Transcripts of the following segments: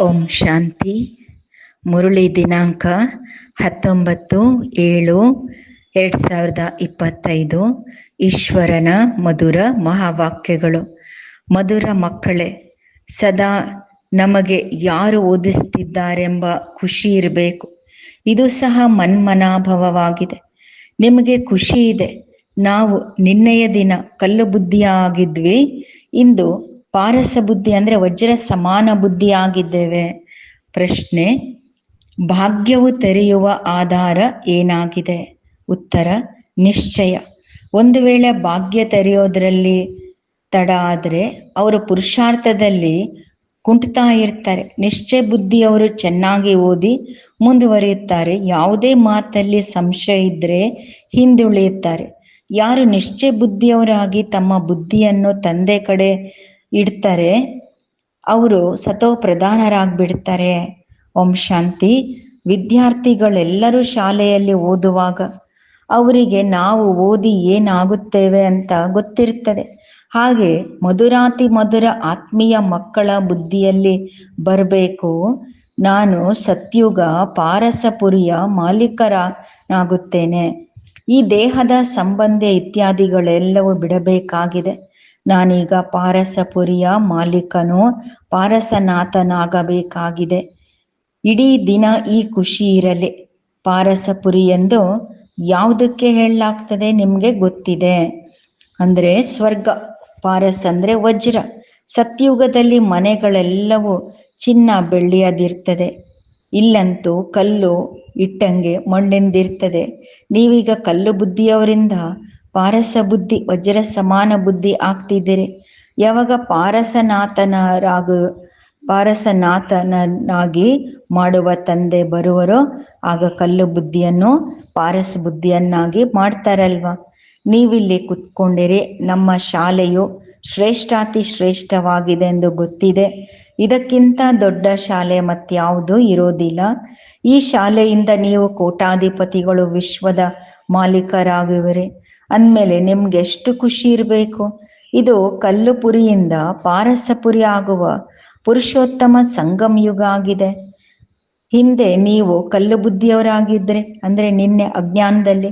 ಓಂ ಶಾಂತಿ. ಮುರುಳಿ ದಿನಾಂಕ ಹತ್ತೊಂಬತ್ತು ಏಳು ಎರಡ್ ಸಾವಿರದ ಇಪ್ಪತ್ತೈದು. ಈಶ್ವರನ ಮಧುರ ಮಹಾವಾಕ್ಯಗಳು. ಮಧುರ ಮಕ್ಕಳೇ, ಸದಾ ನಮಗೆ ಯಾರು ಓದಿಸ್ತಿದ್ದಾರೆಂಬ ಖುಷಿ ಇರಬೇಕು. ಇದು ಸಹ ಮನ್ಮನಾಭವವಾಗಿದೆ. ನಿಮಗೆ ಖುಷಿ ಇದೆ. ನಾವು ನಿನ್ನೆಯ ದಿನ ಕಲ್ಲು ಬುದ್ಧಿಯಾಗಿದ್ವಿ ಇಂದು ಪಾರಸ ಬುದ್ಧಿ ಅಂದ್ರೆ ವಜ್ರ ಸಮಾನ ಬುದ್ಧಿ ಆಗಿದ್ದೇವೆ. ಪ್ರಶ್ನೆ, ಭಾಗ್ಯವು ತೆರೆಯುವ ಆಧಾರ ಏನಾಗಿದೆ? ಉತ್ತರ, ನಿಶ್ಚಯ. ಒಂದು ವೇಳೆ ಭಾಗ್ಯ ತೆರೆಯೋದ್ರಲ್ಲಿ ತಡ ಆದ್ರೆ ಅವರು ಪುರುಷಾರ್ಥದಲ್ಲಿ ಕುಂಟ್ತಾ ಇರ್ತಾರೆ. ನಿಶ್ಚಯ ಬುದ್ಧಿಯವರು ಚೆನ್ನಾಗಿ ಓದಿ ಮುಂದುವರಿಯುತ್ತಾರೆ. ಯಾವುದೇ ಮಾತಲ್ಲಿ ಸಂಶಯ ಇದ್ರೆ ಹಿಂದುಳಿಯುತ್ತಾರೆ. ಯಾರು ನಿಶ್ಚಯ ಬುದ್ಧಿಯವರಾಗಿ ತಮ್ಮ ಬುದ್ಧಿಯನ್ನು ತಂದೆ ಕಡೆ ಇಡ್ತಾರೆ. ಅವರು ಸತೋ ಪ್ರಧಾನರಾಗ್ಬಿಡ್ತಾರೆ ಓಂ ಶಾಂತಿ. ವಿದ್ಯಾರ್ಥಿಗಳೆಲ್ಲರೂ ಶಾಲೆಯಲ್ಲಿ ಓದುವಾಗ ಅವರಿಗೆ ನಾವು ಓದಿ ಏನಾಗುತ್ತೇವೆ ಅಂತ ಗೊತ್ತಿರ್ತದೆ ಹಾಗೆ ಮಧುರಾತಿ ಮಧುರ ಆತ್ಮೀಯ ಮಕ್ಕಳ ಬುದ್ಧಿಯಲ್ಲಿ ಬರಬೇಕು. ನಾನು ಸತ್ಯುಗ ಪಾರಸಪುರಿಯ ಮಾಲೀಕರನಾಗುತ್ತೇನೆ ಈ ದೇಹದ ಸಂಬಂಧ ಇತ್ಯಾದಿಗಳೆಲ್ಲವೂ ಬಿಡಬೇಕಾಗಿದೆ. ನಾನೀಗ ಪಾರಸಪುರಿಯ ಮಾಲೀಕನು ಪಾರಸನಾಥನಾಗಬೇಕಾಗಿದೆ. ಇಡೀ ದಿನ ಈ ಖುಷಿ ಇರಲಿ. ಪಾರಸಪುರಿ ಎಂದು ಯಾವುದಕ್ಕೆ ಹೇಳಲಾಗ್ತದೆ ನಿಮ್ಗೆ ಗೊತ್ತಿದೆ. ಅಂದ್ರೆ ಸ್ವರ್ಗ. ಪಾರಸ್ ಅಂದ್ರೆ ವಜ್ರ. ಸತ್ಯುಗದಲ್ಲಿ ಮನೆಗಳೆಲ್ಲವೂ ಚಿನ್ನ ಬೆಳ್ಳಿಯದಿರ್ತದೆ. ಇಲ್ಲಂತೂ ಕಲ್ಲು ಇಟ್ಟಂಗೆ ಮಣ್ಣಿಂದಿರ್ತದೆ. ನೀವೀಗ ಕಲ್ಲು ಬುದ್ಧಿಯವರಿಂದ ಪಾರಸ ಬುದ್ಧಿ ವಜ್ರ ಸಮಾನ ಬುದ್ಧಿ ಆಗ್ತಿದ್ದೀರಿ. ಯಾವಾಗ ಪಾರಸನಾಥನರಾಗ ಪಾರಸನಾಥನನ್ನಾಗಿ ಮಾಡುವ ತಂದೆ ಬರುವರೋ, ಆಗ ಕಲ್ಲು ಬುದ್ಧಿಯನ್ನು ಪಾರಸ ಬುದ್ಧಿಯನ್ನಾಗಿ ಮಾಡ್ತಾರಲ್ವಾ? ನೀವಿಲ್ಲಿ ಕುತ್ಕೊಂಡಿರಿ, ನಮ್ಮ ಶಾಲೆಯು ಶ್ರೇಷ್ಠಾತಿ ಶ್ರೇಷ್ಠವಾಗಿದೆ ಎಂದು ಗೊತ್ತಿದೆ. ಇದಕ್ಕಿಂತ ದೊಡ್ಡ ಶಾಲೆ ಮತ್ಯಾವುದೂ ಇರೋದಿಲ್ಲ. ಈ ಶಾಲೆಯಿಂದ ನೀವು ಕೋಟಾಧಿಪತಿಗಳು, ವಿಶ್ವದ ಮಾಲೀಕರಾಗುವಿರಿ. ಅಂದಮೇಲೆ ನಿಮ್ಗೆ ಎಷ್ಟು ಖುಷಿ ಇರಬೇಕು? ಇದು ಕಲ್ಲು ಕಲ್ಲುಪುರಿಯಿಂದ ಪಾರಸಪುರಿ ಆಗುವ ಪುರುಷೋತ್ತಮ ಸಂಗಮ ಯುಗ ಆಗಿದೆ. ಹಿಂದೆ ನೀವು ಕಲ್ಲು ಬುದ್ಧಿಯವರಾಗಿದ್ರೆ ಅಂದ್ರೆ ನಿನ್ನೆ ಅಜ್ಞಾನದಲ್ಲಿ,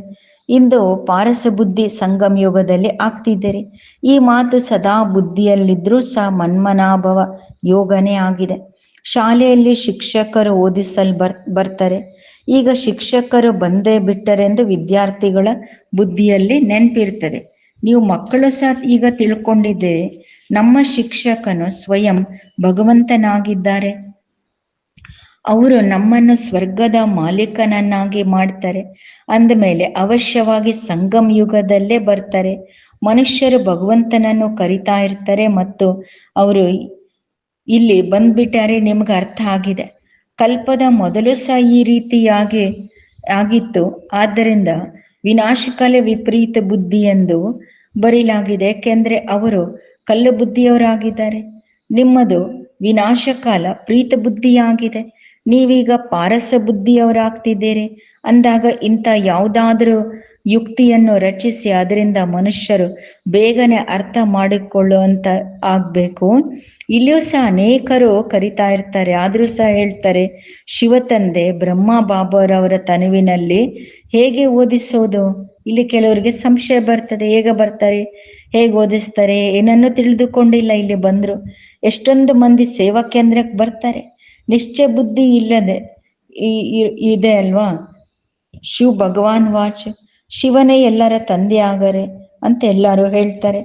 ಇಂದು ಪಾರಸ ಬುದ್ಧಿ ಸಂಗಮ ಯುಗದಲ್ಲಿ ಆಗ್ತಿದ್ದೀರಿ. ಈ ಮಾತು ಸದಾ ಬುದ್ಧಿಯಲ್ಲಿದ್ರೂ ಸಹ ಮನ್ಮನಾಭವ ಯೋಗನೇ ಆಗಿದೆ. ಶಾಲೆಯಲ್ಲಿ ಶಿಕ್ಷಕರು ಓದಿಸಲ್ ಬರ್ ಬರ್ತಾರೆ. ಈಗ ಶಿಕ್ಷಕರು ಬಂದೇ ಬಿಟ್ಟರೆಂದು ವಿದ್ಯಾರ್ಥಿಗಳ ಬುದ್ಧಿಯಲ್ಲಿ ನೆನಪಿರ್ತದೆ. ನೀವು ಮಕ್ಕಳು ಸಹ ಈಗ ತಿಳ್ಕೊಂಡಿದ್ದೀರಿ ನಮ್ಮ ಶಿಕ್ಷಕನು ಸ್ವಯಂ ಭಗವಂತನಾಗಿದ್ದಾರೆ. ಅವರು ನಮ್ಮನ್ನು ಸ್ವರ್ಗದ ಮಾಲೀಕನನ್ನಾಗಿ ಮಾಡ್ತಾರೆ. ಅಂದಮೇಲೆ ಅವಶ್ಯವಾಗಿ ಸಂಗಮ್ ಯುಗದಲ್ಲೇ ಬರ್ತಾರೆ. ಮನುಷ್ಯರು ಭಗವಂತನನ್ನು ಕರಿತಾ ಇರ್ತಾರೆ ಮತ್ತು ಅವರು ಇಲ್ಲಿ ಬಂದ್ಬಿಟ್ಟಾರೆ ನಿಮ್ಗೆ ಅರ್ಥ ಆಗಿದೆ. ಕಲ್ಪದ ಮೊದಲು ಸಹ ಈ ರೀತಿಯಾಗಿ ಆಗಿತ್ತು. ಆದ್ದರಿಂದ ವಿನಾಶಕಾಲ ವಿಪರೀತ ಬುದ್ಧಿ ಎಂದು ಬರೀಲಾಗಿದೆ ಯಾಕೆಂದ್ರೆ ಅವರು ಕಲ್ಲು ಬುದ್ಧಿಯವರಾಗಿದ್ದಾರೆ. ನಿಮ್ಮದು ವಿನಾಶಕಾಲ ಪ್ರೀತ ಬುದ್ಧಿಯಾಗಿದೆ. ನೀವೀಗ ಪಾರಸ ಬುದ್ಧಿಯವರಾಗ್ತಿದ್ದೀರಿ. ಅಂದಾಗ ಇಂಥ ಯಾವುದಾದ್ರೂ ಯುಕ್ತಿಯನ್ನು ರಚಿಸಿ ಅದರಿಂದ ಮನುಷ್ಯರು ಬೇಗನೆ ಅರ್ಥ ಮಾಡಿಕೊಳ್ಳುವಂತ ಆಗ್ಬೇಕು. ಇಲ್ಲಿಯೂ ಸಹ ಅನೇಕರು ಕರಿತಾ ಇರ್ತಾರೆ. ಆದ್ರೂ ಸಹ ಹೇಳ್ತಾರೆ ಶಿವತಂದೆ ಬ್ರಹ್ಮ ಬಾಬರವರ ತನುವಿನಲ್ಲಿ ಹೇಗೆ ಓದಿಸೋದು? ಇಲ್ಲಿ ಕೆಲವರಿಗೆ ಸಂಶಯ ಬರ್ತದೆ. ಹೇಗೆ ಬರ್ತಾರೆ? ಹೇಗೆ ಓದಿಸ್ತಾರೆ? ಏನನ್ನೂ ತಿಳಿದುಕೊಂಡಿಲ್ಲ ಇಲ್ಲಿ ಬಂದ್ರು. ಎಷ್ಟೊಂದು ಮಂದಿ ಸೇವಾ ಕೇಂದ್ರಕ್ಕೆ ಬರ್ತಾರೆ. ನಿಶ್ಚಯ ಬುದ್ಧಿ ಇಲ್ಲದೆ ಇದೆ ಅಲ್ವಾ? ಶಿವ ಭಗವಾನ್ ವಾಚ್. ಶಿವನೇ ಎಲ್ಲರ ತಂದೆ ಆಗರೆ ಅಂತ ಎಲ್ಲರೂ ಹೇಳ್ತಾರೆ.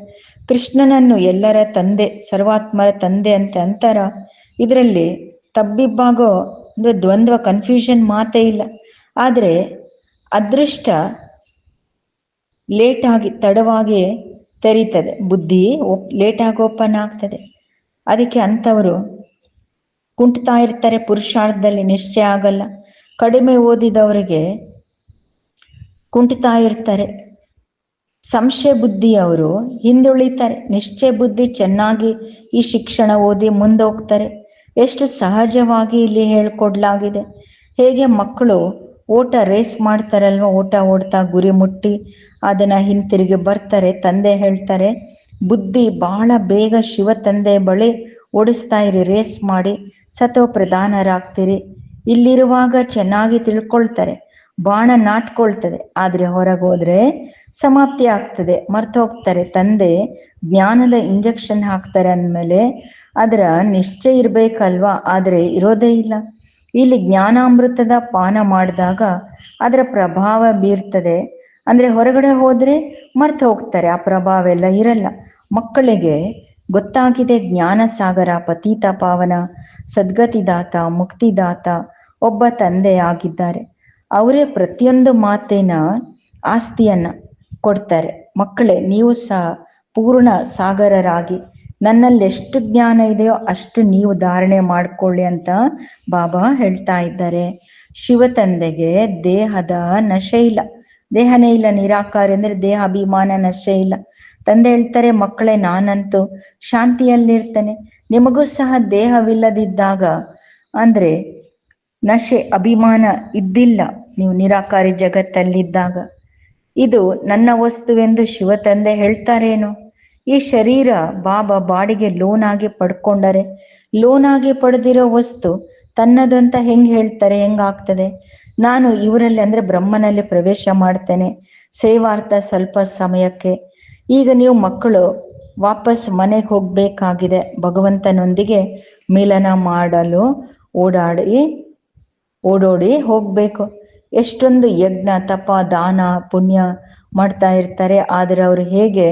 ಕೃಷ್ಣನನ್ನು ಎಲ್ಲರ ತಂದೆ, ಸರ್ವಾತ್ಮರ ತಂದೆ ಅಂತ ಅಂತಾರ. ಇದರಲ್ಲಿ ತಬ್ಬಿಬ್ಬಾಗೋ ಅಂದ್ರೆ ದ್ವಂದ್ವ ಕನ್ಫ್ಯೂಷನ್ ಮಾತೇ ಇಲ್ಲ. ಆದರೆ ಅದೃಷ್ಟ ಲೇಟ್ ಆಗಿ, ತಡವಾಗಿ ತೆರೀತದೆ. ಬುದ್ಧಿ ಲೇಟ್ ಆಗಿ ಓಪನ್ ಆಗ್ತದೆ. ಅದಕ್ಕೆ ಅಂಥವರು ಕುಂಟ್ತಾ ಇರ್ತಾರೆ ಪುರುಷಾರ್ಥದಲ್ಲಿ, ನಿಶ್ಚಯ ಆಗಲ್ಲ. ಕಡಿಮೆ ಓದಿದವರಿಗೆ ಕುಂಟ್ತಾ ಇರ್ತಾರೆ ಸಂಶಯ ಬುದ್ಧಿಯವರು ಹಿಂದುಳಿತಾರೆ. ನಿಶ್ಚಯ ಬುದ್ಧಿ ಚೆನ್ನಾಗಿ ಈ ಶಿಕ್ಷಣ ಓದಿ ಮುಂದೋಗ್ತಾರೆ. ಎಷ್ಟು ಸಹಜವಾಗಿ ಇಲ್ಲಿ ಹೇಳ್ಕೊಡ್ಲಾಗಿದೆ. ಹೇಗೆ ಮಕ್ಕಳು ಓಟ ರೇಸ್ ಮಾಡ್ತಾರಲ್ವ? ಓಟ ಓಡ್ತಾ ಗುರಿ ಮುಟ್ಟಿ ಅದನ್ನ ಹಿಂತಿರುಗಿ ಬರ್ತಾರೆ. ತಂದೆ ಹೇಳ್ತಾರೆ, ಬುದ್ಧಿ ಬಹಳ ಬೇಗ ಶಿವ ತಂದೆ ಬಳಿ ಓಡಿಸ್ತಾ ಇರಿ, ರೇಸ್ ಮಾಡಿ ಸತೋ ಪ್ರಧಾನರಾಗ್ತೀರಿ ಇಲ್ಲಿರುವಾಗ ಚೆನ್ನಾಗಿ ತಿಳ್ಕೊಳ್ತಾರೆ. ಬಾಣ ನಾಟ್ಕೊಳ್ತದೆ. ಆದ್ರೆ ಹೊರಗೋದ್ರೆ ಸಮಾಪ್ತಿ ಆಗ್ತದೆ. ಮರ್ತು ಹೋಗ್ತಾರೆ ತಂದೆ ಜ್ಞಾನದ ಇಂಜೆಕ್ಷನ್ ಹಾಕ್ತಾರೆ ಅಂದಮೇಲೆ ಅದರ ನಿಶ್ಚಯ ಇರ್ಬೇಕಲ್ವಾ? ಆದ್ರೆ ಇರೋದೇ ಇಲ್ಲ. ಇಲ್ಲಿ ಜ್ಞಾನಾಮೃತದ ಪಾನ ಮಾಡಿದಾಗ ಅದರ ಪ್ರಭಾವ ಬೀರ್ತದೆ. ಅಂದ್ರೆ ಹೊರಗಡೆ ಹೋದ್ರೆ ಮರ್ತು ಹೋಗ್ತಾರೆ ಆ ಪ್ರಭಾವ ಎಲ್ಲ ಇರಲ್ಲ. ಮಕ್ಕಳಿಗೆ ಗೊತ್ತಾಗಿದೆ ಜ್ಞಾನ ಸಾಗರ, ಪತೀತ ಪಾವನ, ಸದ್ಗತಿದಾತ, ಮುಕ್ತಿದಾತ ಒಬ್ಬ ತಂದೆ ಆಗಿದ್ದಾರೆ. ಅವರೇ ಪ್ರತಿಯೊಂದು ಮಾತಿನ ಆಸ್ತಿಯನ್ನ ಕೊಡ್ತಾರೆ. ಮಕ್ಕಳೇ, ನೀವು ಸಹ ಪೂರ್ಣ ಸಾಗರರಾಗಿ ನನ್ನಲ್ಲಿ ಎಷ್ಟು ಜ್ಞಾನ ಇದೆಯೋ ಅಷ್ಟು ನೀವು ಧಾರಣೆ ಮಾಡ್ಕೊಳ್ಳಿ ಅಂತ ಬಾಬಾ ಹೇಳ್ತಾ ಇದ್ದಾರೆ. ಶಿವ ತಂದೆಗೆ ದೇಹದ ನಶೆ ಇಲ್ಲ. ದೇಹನೇ ಇಲ್ಲ ನಿರಾಕಾರ ಅಂದ್ರೆ ದೇಹ ಅಭಿಮಾನ ನಶೆ ಇಲ್ಲ. ತಂದೆ ಹೇಳ್ತಾರೆ, ಮಕ್ಕಳೇ, ನಾನಂತೂ ಶಾಂತಿಯಲ್ಲಿರ್ತೇನೆ. ನಿಮಗೂ ಸಹ ದೇಹವಿಲ್ಲದಿದ್ದಾಗ ಅಂದ್ರೆ ನಶೆ, ಅಭಿಮಾನ ಇದ್ದಿಲ್ಲ. ನೀವು ನಿರಾಕಾರಿ ಜಗತ್ತಲ್ಲಿದ್ದಾಗ ಇದು ನನ್ನ ವಸ್ತುವೆಂದು ಶಿವ ತಂದೆ ಹೇಳ್ತಾರೇನು? ಈ ಶರೀರ ಬಾಬಾ ಬಾಡಿಗೆ ಲೋನ್ ಆಗಿ ಪಡ್ಕೊಂಡರೆ ಲೋನ್ ಆಗಿ ಪಡೆದಿರೋ ವಸ್ತು ತನ್ನದಂತ ಹೆಂಗ್ ಹೇಳ್ತಾರೆ, ಹೆಂಗಾಗ್ತದೆ? ನಾನು ಇವರಲ್ಲಿ ಅಂದ್ರೆ ಬ್ರಹ್ಮನಲ್ಲಿ ಪ್ರವೇಶ ಮಾಡ್ತೇನೆ, ಸೇವಾರ್ಥ ಸ್ವಲ್ಪ ಸಮಯಕ್ಕೆ. ಈಗ ನೀವು ಮಕ್ಕಳು ವಾಪಸ್ ಮನೆಗೆ ಹೋಗ್ಬೇಕಾಗಿದೆ, ಭಗವಂತನೊಂದಿಗೆ ಮಿಲನ ಮಾಡಲು ಓಡಾಡಿ, ಓಡೋಡಿ ಹೋಗ್ಬೇಕು. ಎಷ್ಟೊಂದು ಯಜ್ಞ, ತಪ, ದಾನ, ಪುಣ್ಯ ಮಾಡ್ತಾ ಇರ್ತಾರೆ. ಆದರೆ ಅವರು ಹೇಗೆ,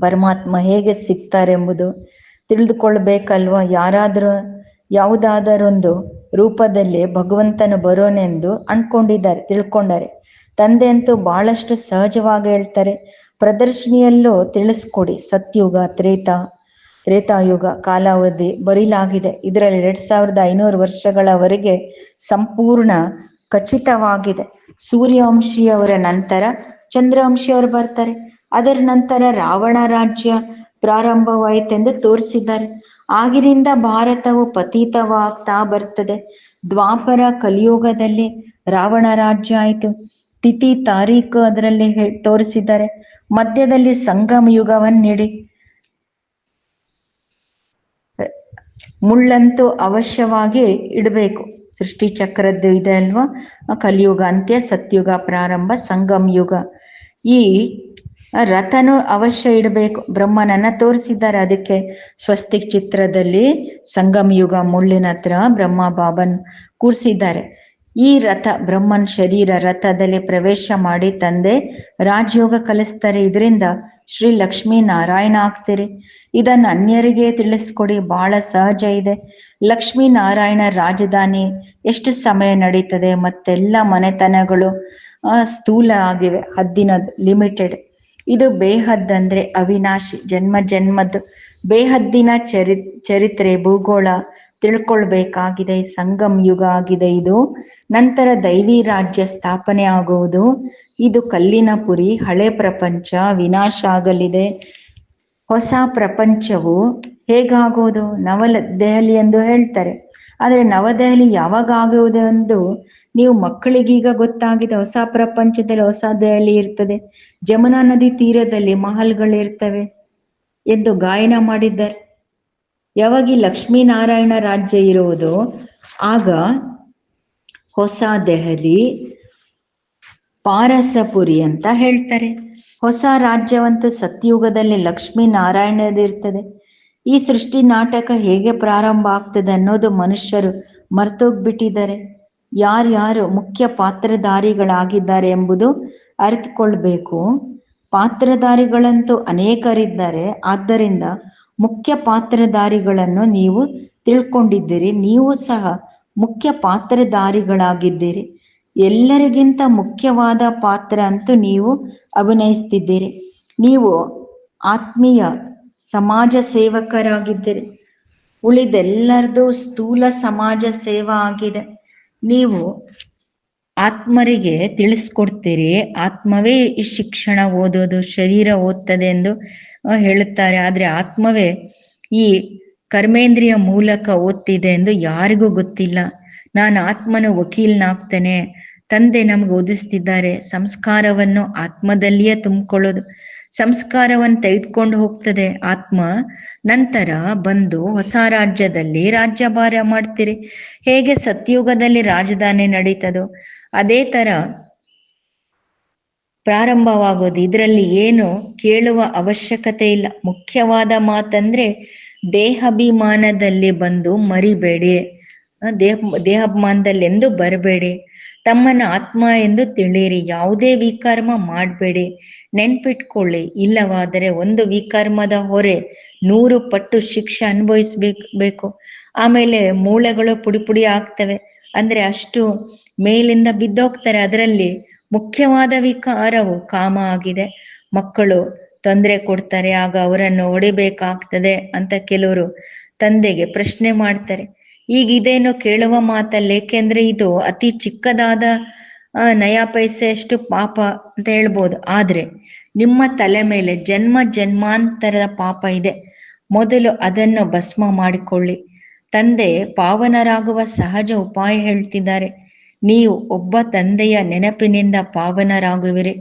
ಪರಮಾತ್ಮ ಹೇಗೆ ಸಿಗ್ತಾರೆ ಎಂಬುದು ತಿಳಿದುಕೊಳ್ಬೇಕಲ್ವಾ? ಯಾರಾದರೂ, ಯಾವುದಾದರೊಂದು ರೂಪದಲ್ಲಿ ಭಗವಂತನು ಬರೋನೆಂದು ಅನ್ಕೊಂಡಿದ್ದಾರೆ ತಿಳ್ಕೊಂಡಾರೆ. ತಂದೆ ಅಂತೂ ಬಹಳಷ್ಟು ಸಹಜವಾಗಿ ಹೇಳ್ತಾರೆ, ಪ್ರದರ್ಶನಿಯಲ್ಲೂ ತಿಳಿಸ್ಕೊಡಿ. ಸತ್ಯುಗ, ತ್ರೇತ, ತ್ರೇತಾಯುಗ ಕಾಲಾವಧಿ ಬರೀಲಾಗಿದೆ. ಇದರಲ್ಲಿ ಎರಡ್ ಸಾವಿರದ ಐನೂರು ವರ್ಷಗಳವರೆಗೆ ಸಂಪೂರ್ಣ ಖಚಿತವಾಗಿದೆ. ಸೂರ್ಯವಂಶಿಯವರ ನಂತರ ಚಂದ್ರವಂಶಿಯವರು ಬರ್ತಾರೆ. ಅದರ ನಂತರ ರಾವಣ ರಾಜ್ಯ ಪ್ರಾರಂಭವಾಯಿತೆಂದು ತೋರಿಸಿದ್ದಾರೆ. ಆಗಿನಿಂದ ಭಾರತವು ಪತೀತವಾಗ್ತಾ ಬರ್ತದೆ. ದ್ವಾಪರ ಕಲಿಯುಗದಲ್ಲಿ ರಾವಣ ರಾಜ್ಯ ಆಯಿತು. ತಿಥಿ ತಾರೀಕು ಅದರಲ್ಲಿ ತೋರಿಸಿದ್ದಾರೆ. ಮಧ್ಯದಲ್ಲಿ ಸಂಗಮ ಯುಗವನ್ನು ನೀಡಿ ಮುಳ್ಳಂತೂ ಅವಶ್ಯವಾಗಿ ಇಡಬೇಕು. ಸೃಷ್ಟಿ ಚಕ್ರದ್ದು ಇದೆ ಅಲ್ವಾ? ಕಲಿಯುಗ ಅಂತ್ಯ, ಸತ್ಯುಗ ಪ್ರಾರಂಭ, ಸಂಗಮ ಯುಗ. ಈ ರಥನು ಅವಶ್ಯ ಇಡಬೇಕು. ಬ್ರಹ್ಮನನ್ನ ತೋರಿಸಿದ್ದಾರೆ ಅದಕ್ಕೆ. ಸ್ವಸ್ತಿಕ್ ಚಿತ್ರದಲ್ಲಿ ಸಂಗಮ ಯುಗ ಮುಳ್ಳಿನ ಹತ್ರ ಬ್ರಹ್ಮ ಬಾಬನ್ ಕೂರಿಸಿದ್ದಾರೆ. ಈ ರಥ ಬ್ರಹ್ಮನ್ ಶರೀರ ರಥದಲ್ಲಿ ಪ್ರವೇಶ ಮಾಡಿ ತಂದೆ ರಾಜಯೋಗ ಕಲಿಸ್ತಾರೆ. ಇದರಿಂದ ಶ್ರೀ ಲಕ್ಷ್ಮೀ ನಾರಾಯಣ ಆಗ್ತೀರಿ. ಇದನ್ನ ಅನ್ಯರಿಗೆ ತಿಳಿಸ್ಕೊಡಿ. ಬಹಳ ಸಹಜ ಇದೆ. ಲಕ್ಷ್ಮೀ ನಾರಾಯಣ ರಾಜಧಾನಿ ಎಷ್ಟು ಸಮಯ ನಡೀತದೆ? ಮತ್ತೆಲ್ಲ ಮನೆತನಗಳು ಆ, ಸ್ಥೂಲ ಆಗಿವೆ. ಹದ್ದಿನದು ಲಿಮಿಟೆಡ್. ಇದು ಬೇಹದ್ದಂದ್ರೆ ಅವಿನಾಶಿ. ಜನ್ಮ ಜನ್ಮದ್ದು. ಬೇಹದ್ದಿನ ಚರಿ ಚರಿತ್ರೆ ಭೂಗೋಳ ತಿಳ್ಕೊಳ್ಬೇಕಾಗಿದೆ ಸಂಗಮ್ ಯುಗ ಆಗಿದೆ ಇದು. ನಂತರ ದೈವಿ ರಾಜ್ಯ ಸ್ಥಾಪನೆ ಆಗುವುದು. ಇದು ಕಲ್ಲಿನ ಪುರಿ ಹಳೆ ಪ್ರಪಂಚ, ವಿನಾಶ ಆಗಲಿದೆ. ಹೊಸ ಪ್ರಪಂಚವು ಹೇಗಾಗುವುದು? ನವಲ ದೆಹಲಿ ಎಂದು ಹೇಳ್ತಾರೆ. ಆದರೆ ನವದೆಹಲಿ ಯಾವಾಗ ಆಗುವುದು ಎಂದು ನೀವು ಮಕ್ಕಳಿಗೀಗ ಗೊತ್ತಾಗಿದೆ. ಹೊಸ ಪ್ರಪಂಚದಲ್ಲಿ ಹೊಸ ದೆಹಲಿ ಇರ್ತದೆ. ಜಮುನಾ ನದಿ ತೀರದಲ್ಲಿ ಮಹಲ್ಗಳಿರ್ತವೆ ಎಂದು ಗಾಯನ ಮಾಡಿದ್ದಾರೆ. ಯಾವಾಗ ಈ ಲಕ್ಷ್ಮೀನಾರಾಯಣ ರಾಜ್ಯ ಇರುವುದು? ಆಗ ಹೊಸ ದೆಹಲಿ ಪಾರಸಪುರಿ ಅಂತ ಹೇಳ್ತಾರೆ. ಹೊಸ ರಾಜ್ಯವಂತೂ ಸತ್ಯುಗದಲ್ಲಿ ಲಕ್ಷ್ಮೀ ನಾರಾಯಣದಿರ್ತದೆ ಈ ಸೃಷ್ಟಿ ನಾಟಕ ಹೇಗೆ ಪ್ರಾರಂಭ ಆಗ್ತದೆ ಅನ್ನೋದು ಮನುಷ್ಯರು ಮರ್ತೋಗ್ಬಿಟ್ಟಿದ್ದಾರೆ. ಯಾರ್ಯಾರು ಮುಖ್ಯ ಪಾತ್ರಧಾರಿಗಳಾಗಿದ್ದಾರೆ ಎಂಬುದು ಅರಿತುಕೊಳ್ಬೇಕು. ಪಾತ್ರಧಾರಿಗಳಂತೂ ಅನೇಕರಿದ್ದಾರೆ. ಆದ್ದರಿಂದ ಮುಖ್ಯ ಪಾತ್ರಧಾರಿಗಳನ್ನು ನೀವು ತಿಳ್ಕೊಂಡಿದ್ದೀರಿ, ನೀವು ಸಹ ಮುಖ್ಯ ಪಾತ್ರಧಾರಿಗಳಾಗಿದ್ದೀರಿ. ಎಲ್ಲರಿಗಿಂತ ಮುಖ್ಯವಾದ ಪಾತ್ರ ಅಂತೂ ನೀವು ಅಭಿನಯಿಸ್ತಿದ್ದೀರಿ. ನೀವು ಆತ್ಮೀಯ ಸಮಾಜ ಸೇವಕರಾಗಿದ್ದೀರಿ. ಉಳಿದೆಲ್ಲರದು ಸ್ಥೂಲ ಸಮಾಜ ಸೇವಾ ಆಗಿದೆ. ನೀವು ಆತ್ಮರಿಗೆ ತಿಳಿಸ್ಕೊಡ್ತೀರಿ. ಆತ್ಮವೇ ಈ ಶಿಕ್ಷಣ ಓದೋದು, ಶರೀರ ಓದ್ತದೆ ಎಂದು ಹೇಳುತ್ತಾರೆ. ಆದ್ರೆ ಆತ್ಮವೇ ಈ ಕರ್ಮೇಂದ್ರಿಯ ಮೂಲಕ ಓದ್ತಿದೆ ಎಂದು ಯಾರಿಗೂ ಗೊತ್ತಿಲ್ಲ. ನಾನು ಆತ್ಮನ ವಕೀಲನಾಗ್ತೇನೆ. ತಂದೆ ನಮ್ಗೆ ಓದಿಸ್ತಿದ್ದಾರೆ. ಸಂಸ್ಕಾರವನ್ನು ಆತ್ಮದಲ್ಲಿಯೇ ತುಂಬಿಕೊಳ್ಳೋದು. ಸಂಸ್ಕಾರವನ್ನು ತೆಗೆದುಕೊಂಡು ಹೋಗ್ತದೆ ಆತ್ಮ. ನಂತರ ಬಂದು ಹೊಸ ರಾಜ್ಯದಲ್ಲಿ ರಾಜ್ಯಭಾರ ಮಾಡ್ತೀರಿ. ಹೇಗೆ ಸತ್ಯುಗದಲ್ಲಿ ರಾಜಧಾನಿ ನಡೀತದೋ ಅದೇ ತರ ಪ್ರಾರಂಭವಾಗೋದು. ಇದರಲ್ಲಿ ಏನು ಕೇಳುವ ಅವಶ್ಯಕತೆ ಇಲ್ಲ. ಮುಖ್ಯವಾದ ಮಾತಂದ್ರೆ ದೇಹಾಭಿಮಾನದಲ್ಲಿ ಬಂದು ಮರಿಬೇಡಿ. ದೇಹ, ದೇಹಾಭಿಮಾನದಲ್ಲಿ ಎಂದು ಬರಬೇಡಿ. ತಮ್ಮನ್ನ ಆತ್ಮ ಎಂದು ತಿಳಿಯಿರಿ. ಯಾವುದೇ ವಿಕರ್ಮ ಮಾಡಬೇಡಿ. ನೆನ್ಪಿಟ್ಕೊಳ್ಳಿ. ಇಲ್ಲವಾದರೆ ಒಂದು ವಿಕರ್ಮದ ಹೊರೆ ನೂರು ಪಟ್ಟು ಶಿಕ್ಷೆ ಅನುಭವಿಸ್ಬೇಕು. ಬೇಕು ಆಮೇಲೆ ಮೂಳೆಗಳು ಪುಡಿ ಪುಡಿ ಆಗ್ತವೆ. ಅಂದ್ರೆ ಅಷ್ಟು ಮೇಲಿಂದ ಬಿದ್ದೋಗ್ತಾರೆ. ಅದರಲ್ಲಿ ಮುಖ್ಯವಾದ ವಿಕಾರವು ಕಾಮ ಆಗಿದೆ. ಮಕ್ಕಳು ತೊಂದರೆ ಕೊಡ್ತಾರೆ, ಆಗ ಅವರನ್ನು ಹೊಡಿಬೇಕಾಗ್ತದೆ ಅಂತ ಕೆಲವರು ತಂದೆಗೆ ಪ್ರಶ್ನೆ ಮಾಡ್ತಾರೆ. ಈಗ ಇದೇನು ಕೇಳುವ ಮಾತಲ್ಲ, ಏಕೆಂದ್ರೆ ಇದು ಅತಿ ಚಿಕ್ಕದಾದ ನಯಾ ಪೈಸೆಯಷ್ಟು ಪಾಪ ಅಂತ ಹೇಳ್ಬೋದು. ಆದ್ರೆ ನಿಮ್ಮ ತಲೆ ಮೇಲೆ ಜನ್ಮ ಜನ್ಮಾಂತರದ ಪಾಪ ಇದೆ. ಮೊದಲು ಅದನ್ನು ಭಸ್ಮ ಮಾಡಿಕೊಳ್ಳಿ. ತಂದೆ ಪಾವನರಾಗುವ ಸಹಜ ಉಪಾಯ ಹೇಳ್ತಿದ್ದಾರೆ. ನೀವು ಒಬ್ಬ ತಂದೆಯ ನೆನಪಿನಿಂದ ಪಾವನರಾಗುವಿರಿ.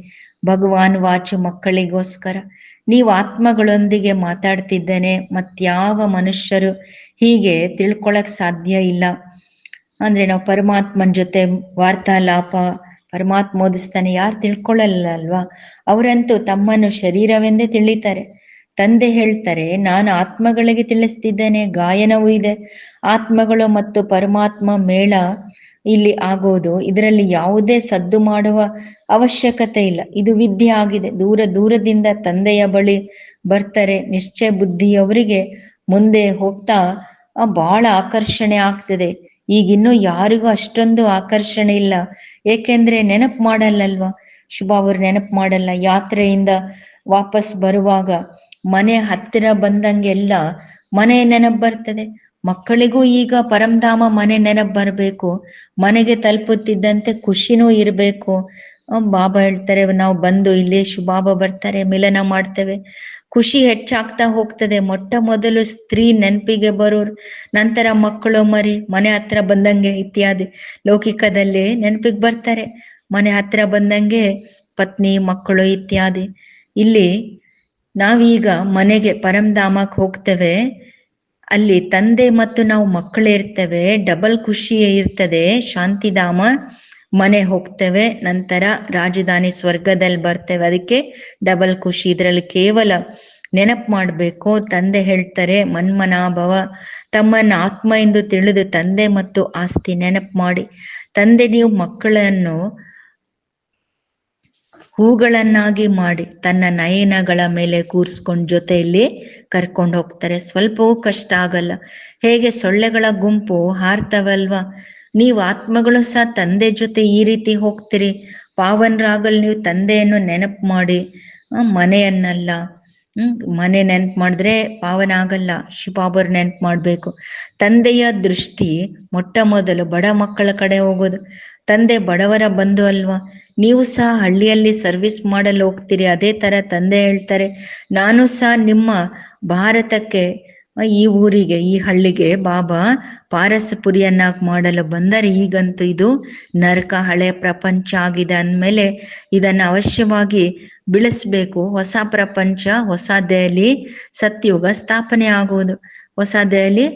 ಭಗವಾನ್ ವಾಚು ಮಕ್ಕಳಿಗೋಸ್ಕರ. ನೀವು ಆತ್ಮಗಳೊಂದಿಗೆ ಮಾತಾಡ್ತಿದ್ದೇನೆ, ಮತ್ಯಾವ ಮನುಷ್ಯರು ಹೀಗೆ ತಿಳ್ಕೊಳಕ್ ಸಾಧ್ಯ ಇಲ್ಲ. ಅಂದ್ರೆ ನಾವು ಪರಮಾತ್ಮನ ಜೊತೆ ವಾರ್ತಾಲಾಪ ಪರಮಾತ್ಮ ಓದಿಸ್ತಾನೆ ಯಾರು ತಿಳ್ಕೊಳ್ಳಲ್ಲ ಅಲ್ವಾ ಅವರಂತೂ ತಮ್ಮನ್ನು ಶರೀರವೆಂದೇ ತಿಳಿತಾರೆ. ತಂದೆ ಹೇಳ್ತಾರೆ, ನಾನು ಆತ್ಮಗಳಿಗೆ ತಿಳಿಸ್ತಿದ್ದೇನೆ, ಗಾಯನವೂ ಇದೆ. ಆತ್ಮಗಳು ಮತ್ತು ಪರಮಾತ್ಮ ಮೇಳ ಇಲ್ಲಿ ಆಗೋದು, ಇದರಲ್ಲಿ ಯಾವುದೇ ಸದ್ದು ಮಾಡುವ ಅವಶ್ಯಕತೆ ಇಲ್ಲ. ಇದು ವಿದ್ಯೆ ಆಗಿದೆ. ದೂರ ದೂರದಿಂದ ತಂದೆಯ ಬಳಿ ಬರ್ತಾರೆ. ನಿಶ್ಚಯ ಬುದ್ಧಿಯವರಿಗೆ ಮುಂದೆ ಹೋಗ್ತಾ ಬಹಳ ಆಕರ್ಷಣೆ ಆಗ್ತದೆ. ಈಗಿನ್ನೂ ಯಾರಿಗೂ ಅಷ್ಟೊಂದು ಆಕರ್ಷಣೆ ಇಲ್ಲ. ಏಕೆಂದ್ರೆ ನೆನಪು ಮಾಡಲ್ಲಲ್ವಾ? ಶುಭ, ಅವರು ನೆನಪು ಮಾಡಲ್ಲ. ಯಾತ್ರೆಯಿಂದ ವಾಪಸ್ ಬರುವಾಗ ಮನೆ ಹತ್ತಿರ ಬಂದಂಗೆಲ್ಲ ಮನೆ ನೆನಪ್ ಬರ್ತದೆ. ಮಕ್ಕಳಿಗೂ ಈಗ ಪರಂಧಾಮ ಮನೆ ನೆನಪು ಬರಬೇಕು, ಮನೆಗೆ ತಲುಪುತ್ತಿದ್ದಂತೆ ಖುಷಿನೂ ಇರಬೇಕು. ಬಾಬಾ ಹೇಳ್ತಾರೆ, ನಾವು ಬಂದು ಇಲ್ಲಿ ಬಾಬಾ ಬರ್ತಾರೆ, ಮಿಲನ ಮಾಡ್ತೇವೆ. ಖುಷಿ ಹೆಚ್ಚಾಗ್ತಾ ಹೋಗ್ತದೆ. ಮೊಟ್ಟ ಮೊದಲು ಸ್ತ್ರೀ ನೆನಪಿಗೆ ಬರೋರು, ನಂತರ ಮಕ್ಕಳು ಮರಿ, ಮನೆ ಹತ್ರ ಬಂದಂಗೆ ಇತ್ಯಾದಿ. ಲೌಕಿಕದಲ್ಲಿ ನೆನಪಿಗೆ ಬರ್ತಾರೆ. ಮನೆ ಹತ್ರ ಬಂದಂಗೆ ಪತ್ನಿ, ಮಕ್ಕಳು ಇತ್ಯಾದಿ. ಇಲ್ಲಿ ನಾವೀಗ ಮನೆಗೆ ಪರಂಧಾಮಕ್ ಹೋಗ್ತೇವೆ. ಅಲ್ಲಿ ತಂದೆ ಮತ್ತು ನಾವು ಮಕ್ಕಳು ಇರ್ತೇವೆ ಡಬಲ್ ಖುಷಿ ಇರ್ತದೆ. ಶಾಂತಿಧಾಮ, ಮನೆ ಹೋಗ್ತೇವೆ, ನಂತರ ರಾಜಧಾನಿ ಸ್ವರ್ಗದಲ್ಲಿ ಬರ್ತೇವೆ. ಅದಕ್ಕೆ ಡಬಲ್ ಖುಷಿ. ಇದರಲ್ಲಿ ಕೇವಲ ನೆನಪು ಮಾಡಬೇಕು. ತಂದೆ ಹೇಳ್ತಾರೆ, ಮನ್ಮನಾಭವ, ತಮ್ಮನ್ನ ಆತ್ಮ ಎಂದು ತಿಳಿದು ತಂದೆ ಮತ್ತು ಆಸ್ತಿ ನೆನಪು ಮಾಡಿ. ತಂದೆ, ನೀವು ಮಕ್ಕಳನ್ನು ಹೂಗಳನ್ನಾಗಿ ಮಾಡಿ ತನ್ನ ನಯನಗಳ ಮೇಲೆ ಕೂರಿಸ್ಕೊಂಡ್ ಜೊತೆಯಲ್ಲಿ ಕರ್ಕೊಂಡು ಹೋಗ್ತಾರೆ. ಸ್ವಲ್ಪವೂ ಕಷ್ಟ ಆಗಲ್ಲ. ಹೇಗೆ ಸೊಳ್ಳೆಗಳ ಗುಂಪು ಹಾರ್ತವಲ್ವಾ? ನೀವು ಆತ್ಮಗಳು ಸಹ ತಂದೆ ಜೊತೆ ಈ ರೀತಿ ಹೋಗ್ತೀರಿ. ಪಾವನರಾಗಲ್ ನೀವು ತಂದೆಯನ್ನು ನೆನಪು ಮಾಡಿ. ಮನೆಯನ್ನಲ್ಲ. ಮನೆ ನೆನಪು ಮಾಡಿದ್ರೆ ಪಾವನ ಆಗಲ್ಲ. ಶಿಪಾಬರ್ ನೆನಪು ಮಾಡ್ಬೇಕು. ತಂದೆಯ ದೃಷ್ಟಿ ಮೊಟ್ಟ ಮೊದಲು ಬಡ ಮಕ್ಕಳ ಕಡೆ ಹೋಗೋದು. ತಂದೆ ಬಡವರ ಬಂಧು ಅಲ್ವಾ? ನೀವು ಸಹ ಹಳ್ಳಿಯಲ್ಲಿ ಸರ್ವಿಸ್ ಮಾಡಲು ಹೋಗ್ತೀರಿ. ಅದೇ ತರ ತಂದೆ ಹೇಳ್ತಾರೆ, ನಾನು ಸಹ ನಿಮ್ಮ ಭಾರತಕ್ಕೆ, ಈ ಊರಿಗೆ, ಈ ಹಳ್ಳಿಗೆ ಬಾಬಾ ಪಾರಸಪುರಿಯನ್ನಾಗಿ ಮಾಡಲು ಬಂದರೆ ಈಗಂತೂ ಇದು ನರಕ, ಹಳೆ ಪ್ರಪಂಚ ಆಗಿದೆ ಅಂದ್ಮೇಲೆ ಇದನ್ನ ಅವಶ್ಯವಾಗಿ ಬಿಳಿಸ್ಬೇಕು. ಹೊಸ ಪ್ರಪಂಚ, ಹೊಸ ದೆಹಲಿ ಸತ್ಯುಗ ಸ್ಥಾಪನೆ ಆಗುವುದು ಹೊಸ ದೆಹಲಿ